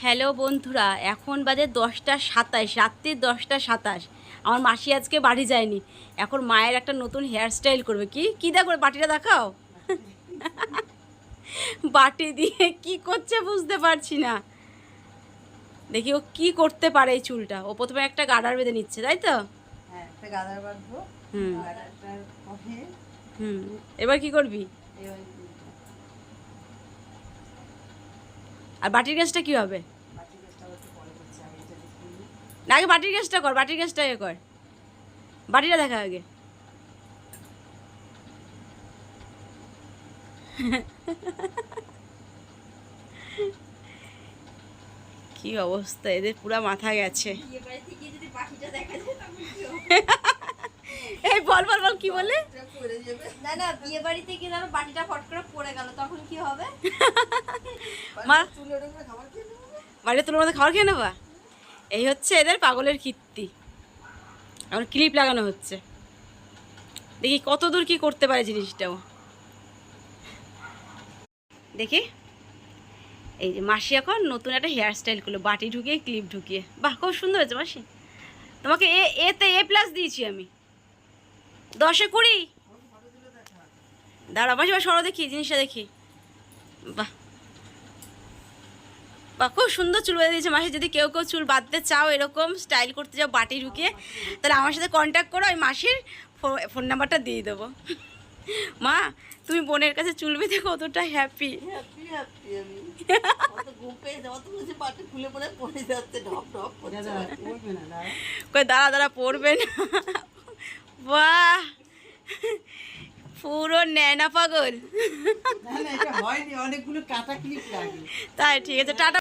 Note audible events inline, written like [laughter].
Hello বন্ধুরা এখন বাজে দশটা সাতাশ রাত্রির দশটা সাতাশ। আমার মাসি আজকে বাড়ি যায়নি। এখন মায়ের একটা নতুন হেয়ার স্টাইল করবে। কি? কী দেখো বাটিটা দেখাও? [laughs] বাটি দিয়ে কি করছে বুঝতে পারছি না। দেখি ও কি করতে পারে এই চুলটা। ও প্রথমে একটা গাডার বেঁধে নিচ্ছে তাই তো? হ্যাঁ হুম। হুম। এবার কি করবি এবার আর বাটির গ্যাসটা কি হবে? না আগে বাটির গ্যাসটা কর বাটির গ্যাসটা এ কর। বাটিটা দেখা আগে। কি অবস্থা এদের পুরো মাথা গেছে। এই বল বল বল কি বলে না না বিয়ে বাড়িতে গিয়ে ধরো বাটিটা ফট করে পড়ে গেল তখন কি হবে? মা চুলের উপরে খাবার খেয়ে বাড়িতে তোর মধ্যে খাবার খেয়ে নেবা? এই হচ্ছে এদের পাগলের কীর্তি। এখন ক্লিপ লাগানো হচ্ছে। দেখি কত দূর কি করতে পারে জিনিসটাও। দেখি। এই যে মাসি এখন নতুন একটা হেয়ার স্টাইল করল বাটি ঢুকিয়ে ক্লিপ ঢুকিয়ে। বাহ, খুব সুন্দর হয়েছে মাসি। তোমাকে এ, এতে এ প্লাস দিয়েছি আমি। দশে কুড়ি? দাঁড়া মাসি সরো দেখি, জিনিসটা দেখি। বাহ। বা খুব সুন্দর চুল বেঁধে দিয়েছে। মাসি যদি কেউ কেউ চুল বাঁধতে চাও এরকম স্টাইল করতে চাও বাটি ঢুকিয়ে তাহলে আমার সাথে কন্ট্যাক্ট করো ওই মাসির ফোন নাম্বারটা দিয়ে দেবো। মা তুমি বোনের কাছে চুল বেঁধে কতটা হ্যাপি দাঁড়া দাঁড়া দাঁড়া পড়বে না। বাহ! পুরো ন্যানা পাগল। না না এটা হয়নি অনেকগুলো কাটা ক্লিপ লাগে। তাই ঠিক আছে টাটা।